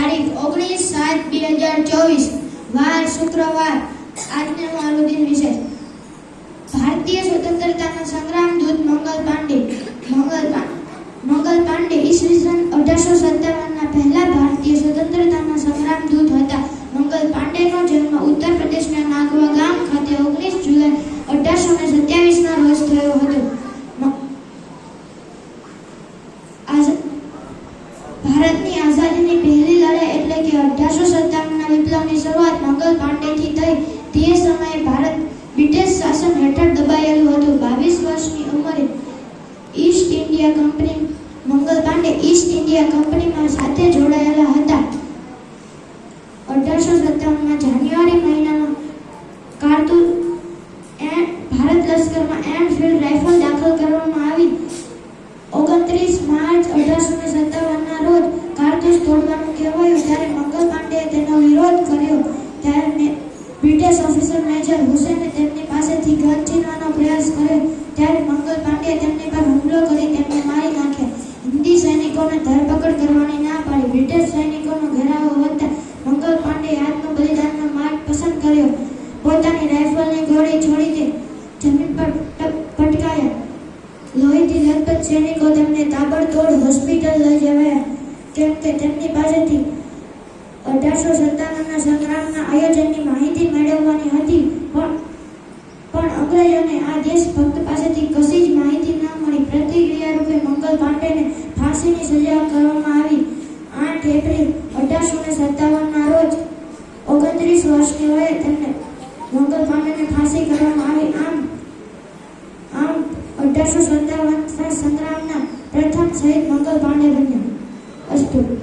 તારીખ ઓગણીસ સાત બે હજાર ચોવીસ, વાર શુક્રવાર. આજનો મારો દિન વિશેષ ભારતીય સ્વતંત્રતાના સંગ્રામ દૂત મંગલ પાંડે, મંગલ મંગલ પાંડે ઈસવીસન અઢારસો સત્તાવનના પહેલા ભારતીય સ્વતંત્રતાના સંગ્રામ દૂત હતા મંગલ પાંડેનો જન્મ ઉત્તર પ્રદેશના નાગવા ગામ ખાતે ઓગણીસ જુલાઈ અઢારસો ને સત્યાવીસના રોજ થયો હતો મ- આઝ- ભારતની આઝાદીની પહેલી લડાઈ એટલે કે અઢારસો સત્તાવનના વિપ્લવની શરૂઆત મંગલ પાંડેથી થઈ. તે સમયે ભારત બ્રિટિશ શાસન હેઠળ દબાયેલું હતું. બાવીસ વર્ષની ઉંમરે East India company, Mangal Pandey East India કંપનીમાં સાથે જોડાયેલા હતા. અઢારસો સત્તાવનમાં જાન્યુઆરી મહિનામાં કારતુર એ- ભારત લશ્કરમાં એનફિલ્ડ રાઇફલ દાખલ કરવામાં બ્રિટિશ ઓફિસર મેજર હુસેને તેમની પાસેથી ગન છીનવાનો પ્રયાસ કર્યો ત્યારે મંગલ પાંડે તેમની પર હુમલો કરી તેમને મારી નાખ્યા હિન્દી સૈનિકોને ધરપકડ કરવાની ના પાડી. બ્રિટિશ સૈનિકોનો ઘેરાવો વધતા મંગલ પાંડે આત્મ બલિદાનનો માર્ગ પસંદ કર્યો. પોતાની રાઇફલની ગોળી છોડી દે જમીન પર પટકાયા. લોહીથી લગભગ સૈનિકો તેમને તાબડતોડ હોસ્પિટલ લઈ જવાયા. કેમ કે તેમની પાસેથી અઢારસો સત્તાવનના સંગ્રામના આયોજનની માહિતી મેળવવાની હતી, પણ પણ અંગ્રેજોને આ દેશભક્ત પાસેથી કશી જ માહિતી ન મળી. પ્રતિક્રિયા રૂપે મંગલ પાંડેને ફાંસીની સજા કરવામાં આવી. આઠ એપ્રિલ અઢારસો ને સત્તાવનના રોજ ઓગણત્રીસ વર્ષની વયે તેમને મંગલ પાંડેને ફાંસી કરવામાં આવી. આમ આમ અઢારસો સત્તાવન સંગ્રામના પ્રથમ શહીદ મંગલ પાંડે બન્યા. અસ્તુ.